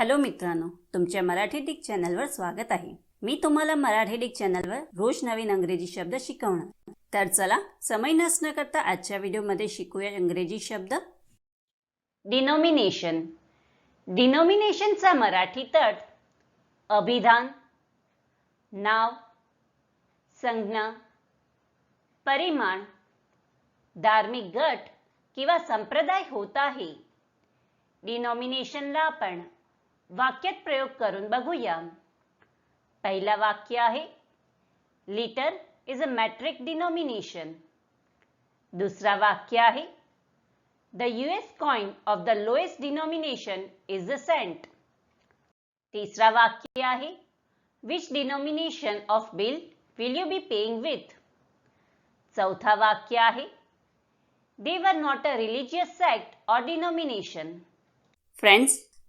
Hello मित्रांनो तुमच्या Marathi Dick चॅनलवर स्वागत आहे. मी तुम्हाला मराठी डिक चॅनलवर रोज नवीन अंग्रेजी शब्द शिकवणार. तर चला समय नसणं करता आजच्या व्हिडिओमध्ये शिकूया इंग्रजी शब्द. डिनोमिनेशन डिनोमिनेशनचा मराठी तट अभिधान नाव संज्ञा परिमाण धार्मिक गट किंवा संप्रदाय होत आहे. डिनॉमिनेशनला आपण वाक्यात प्रयोग करून बघूया. पहिला वाक्य आहे litre is a metric denomination दुसरा वाक्य आहे the US coin of the lowest denomination is the cent तिसरा वाक्य आहे which denomination of bill will you be paying with चौथा वाक्य आहे they were not a religious sect or denomination friends